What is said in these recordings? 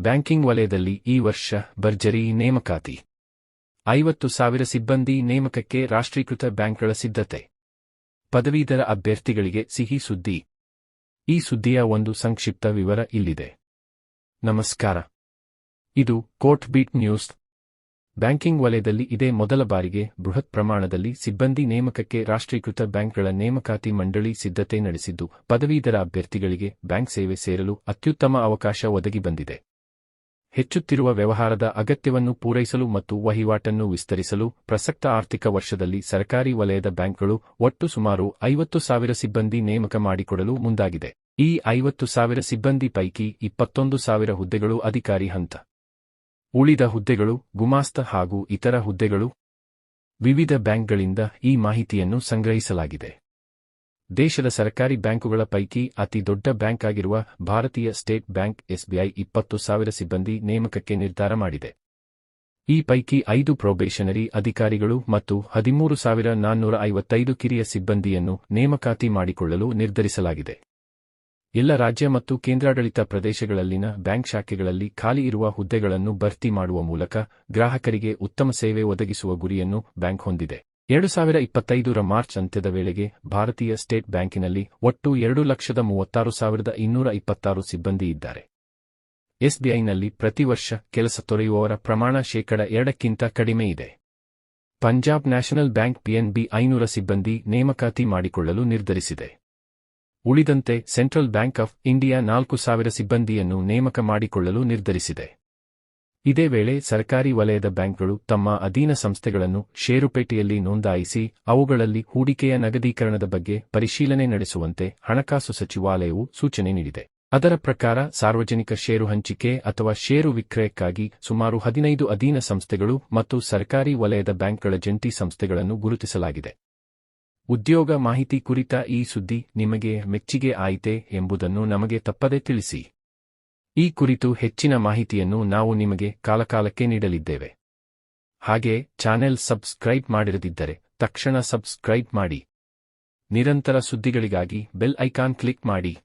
Banking ವಲಯದಲ್ಲಿ ಈ ವರ್ಷ ಭರ್ಜರಿ ನೇಮಕಾತಿ. ಐವತ್ತು ಸಾವಿರ ಸಿಬ್ಬಂದಿ ನೇಮಕಕ್ಕೆ ರಾಷ್ಟ್ರೀಕೃತ ಬ್ಯಾಂಕ್ಗಳ ಸಿದ್ಧತೆ. ಪದವೀಧರ ಅಭ್ಯರ್ಥಿಗಳಿಗೆ ಸಿಹಿ ಸುದ್ದಿ. ಈ ಸುದ್ದಿಯ ಒಂದು ಸಂಕ್ಷಿಪ್ತ ವಿವರ ಇಲ್ಲಿದೆ. ನಮಸ್ಕಾರ. ಇದು ಕೋರ್ಟ್ ಬೀಟ್ ನ್ಯೂಸ್. ಬ್ಯಾಂಕಿಂಗ್ ವಲಯದಲ್ಲಿ ಇದೇ ಮೊದಲ ಬಾರಿಗೆ ಬೃಹತ್ ಪ್ರಮಾಣದಲ್ಲಿ ಸಿಬ್ಬಂದಿ ನೇಮಕಕ್ಕೆ ರಾಷ್ಟ್ರೀಕೃತ ಬ್ಯಾಂಕ್ಗಳ ನೇಮಕಾತಿ ಮಂಡಳಿ ಸಿದ್ಧತೆ ನಡೆಸಿದ್ದು, ಪದವೀಧರ ಅಭ್ಯರ್ಥಿಗಳಿಗೆ ಬ್ಯಾಂಕ್ ಸೇವೆ ಸೇರಲು ಅತ್ಯುತ್ತಮ ಅವಕಾಶ ಒದಗಿ ಬಂದಿದೆ. ಹೆಚ್ಚುತ್ತಿರುವ ವ್ಯವಹಾರದ ಅಗತ್ಯವನ್ನು ಪೂರೈಸಲು ಮತ್ತು ವಹಿವಾಟನ್ನು ವಿಸ್ತರಿಸಲು ಪ್ರಸಕ್ತ ಆರ್ಥಿಕ ವರ್ಷದಲ್ಲಿ ಸರ್ಕಾರಿ ವಲಯದ ಬ್ಯಾಂಕ್ಗಳು ಒಟ್ಟು ಸುಮಾರು ಐವತ್ತು ಸಾವಿರ ಸಿಬ್ಬಂದಿ ನೇಮಕ ಮಾಡಿಕೊಡಲು ಮುಂದಾಗಿದೆ. ಈ ಐವತ್ತು ಸಾವಿರ ಸಿಬ್ಬಂದಿ ಪೈಕಿ ಇಪ್ಪತ್ತೊಂದು ಸಾವಿರ ಹುದ್ದೆಗಳು ಅಧಿಕಾರಿ ಹಂತ. ಉಳಿದ ಹುದ್ದೆಗಳು, ಗುಮಾಸ್ತ ಹಾಗೂ ಇತರ ಹುದ್ದೆಗಳು. ವಿವಿಧ ಬ್ಯಾಂಕ್ಗಳಿಂದ ಈ ಮಾಹಿತಿಯನ್ನು ಸಂಗ್ರಹಿಸಲಾಗಿದೆ. ದೇಶದ ಸರ್ಕಾರಿ ಬ್ಯಾಂಕುಗಳ ಪೈಕಿ ಅತಿ ದೊಡ್ಡ ಬ್ಯಾಂಕ್ ಆಗಿರುವ ಭಾರತೀಯ ಸ್ಟೇಟ್ ಬ್ಯಾಂಕ್ ಎಸ್ಬಿಐ ಇಪ್ಪತ್ತು ಸಾವಿರ ಸಿಬ್ಬಂದಿ ನೇಮಕಕ್ಕೆ ನಿರ್ಧಾರ ಮಾಡಿದೆ. ಈ ಪೈಕಿ ಐದು ಪ್ರೊಬೇಷನರಿ ಅಧಿಕಾರಿಗಳು ಮತ್ತು ಹದಿಮೂರು ಸಾವಿರ ನಾನ್ನೂರ ಐವತ್ತೈದು ಕಿರಿಯ ಸಿಬ್ಬಂದಿಯನ್ನು ನೇಮಕಾತಿ ಮಾಡಿಕೊಳ್ಳಲು ನಿರ್ಧರಿಸಲಾಗಿದೆ. ಎಲ್ಲ ರಾಜ್ಯ ಮತ್ತು ಕೇಂದ್ರಾಡಳಿತ ಪ್ರದೇಶಗಳಲ್ಲಿನ ಬ್ಯಾಂಕ್ ಶಾಖೆಗಳಲ್ಲಿ ಖಾಲಿ ಇರುವ ಹುದ್ದೆಗಳನ್ನು ಭರ್ತಿ ಮಾಡುವ ಮೂಲಕ ಗ್ರಾಹಕರಿಗೆ ಉತ್ತಮ ಸೇವೆ ಒದಗಿಸುವ ಗುರಿಯನ್ನು ಬ್ಯಾಂಕ್ ಹೊಂದಿದೆ. ಎರಡು ಸಾವಿರ ಇಪ್ಪತ್ತೈದರ ಮಾರ್ಚ್ ಅಂತ್ಯದ ವೇಳೆಗೆ ಭಾರತೀಯ ಸ್ಟೇಟ್ ಬ್ಯಾಂಕಿನಲ್ಲಿ ಒಟ್ಟು ಎರಡು ಲಕ್ಷದ ಮೂವತ್ತಾರು ಸಾವಿರದ ಇನ್ನೂರ ಇಪ್ಪತ್ತಾರು ಸಿಬ್ಬಂದಿ ಇದ್ದಾರೆ. ಎಸ್ಬಿಐನಲ್ಲಿ ಪ್ರತಿ ವರ್ಷ ಕೆಲಸ ತೊರೆಯುವವರ ಪ್ರಮಾಣ ಶೇಕಡ ಎರಡಕ್ಕಿಂತ ಕಡಿಮೆ ಇದೆ. ಪಂಜಾಬ್ ನ್ಯಾಷನಲ್ ಬ್ಯಾಂಕ್ ಪಿಎನ್ಬಿ ಐನೂರ ಸಿಬ್ಬಂದಿ ನೇಮಕಾತಿ ಮಾಡಿಕೊಳ್ಳಲು ನಿರ್ಧರಿಸಿದೆ. ಉಳಿದಂತೆ ಸೆಂಟ್ರಲ್ ಬ್ಯಾಂಕ್ ಆಫ್ ಇಂಡಿಯಾ ನಾಲ್ಕು ಸಾವಿರ ಸಿಬ್ಬಂದಿಯನ್ನು ನೇಮಕ ಮಾಡಿಕೊಳ್ಳಲು ನಿರ್ಧರಿಸಿದೆ. ಇದೇ ವೇಳೆ ಸರ್ಕಾರಿ ವಲಯದ ಬ್ಯಾಂಕ್ಗಳು ತಮ್ಮ ಅಧೀನ ಸಂಸ್ಥೆಗಳನ್ನು ಷೇರುಪೇಟೆಯಲ್ಲಿ ನೋಂದಾಯಿಸಿ ಅವುಗಳಲ್ಲಿ ಹೂಡಿಕೆಯ ನಗದೀಕರಣದ ಬಗ್ಗೆ ಪರಿಶೀಲನೆ ನಡೆಸುವಂತೆ ಹಣಕಾಸು ಸಚಿವಾಲಯವು ಸೂಚನೆ ನೀಡಿದೆ. ಅದರ ಪ್ರಕಾರ ಸಾರ್ವಜನಿಕ ಷೇರು ಹಂಚಿಕೆ ಅಥವಾ ಷೇರು ವಿಕ್ರಯಕ್ಕಾಗಿ ಸುಮಾರು ಹದಿನೈದು ಅಧೀನ ಸಂಸ್ಥೆಗಳು ಮತ್ತು ಸರ್ಕಾರಿ ವಲಯದ ಬ್ಯಾಂಕ್ಗಳ ಜಂಟಿ ಸಂಸ್ಥೆಗಳನ್ನು ಗುರುತಿಸಲಾಗಿದೆ. ಉದ್ಯೋಗ ಮಾಹಿತಿ ಕುರಿತ ಈ ಸುದ್ದಿ ನಿಮಗೆ ಮೆಚ್ಚಿಗೆ ಆಯಿತೆ ಎಂಬುದನ್ನು ನಮಗೆ ತಪ್ಪದೆ ತಿಳಿಸಿ. ಈ ಕುರಿತು ಹೆಚ್ಚಿನ ಮಾಹಿತಿಯನ್ನು ನಾವು ನಿಮಗೆ ಕಾಲಕಾಲಕ್ಕೆ ನೀಡಲಿದ್ದೇವೆ. ಹಾಗೆ ಚಾನೆಲ್ ಸಬ್ಸ್ಕ್ರೈಬ್ ಮಾಡಿರದಿದ್ದರೆ ತಕ್ಷಣ ಸಬ್ಸ್ಕ್ರೈಬ್ ಮಾಡಿ. ನಿರಂತರ ಸುದ್ದಿಗಳಿಗಾಗಿ ಬೆಲ್ ಐಕಾನ್ ಕ್ಲಿಕ್ ಮಾಡಿ.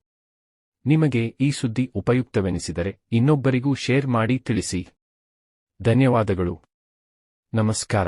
ನಿಮಗೆ ಈ ಸುದ್ದಿ ಉಪಯುಕ್ತವೆನಿಸಿದರೆ ಇನ್ನೊಬ್ಬರಿಗೂ ಶೇರ್ ಮಾಡಿ ತಿಳಿಸಿ. ಧನ್ಯವಾದಗಳು. ನಮಸ್ಕಾರ.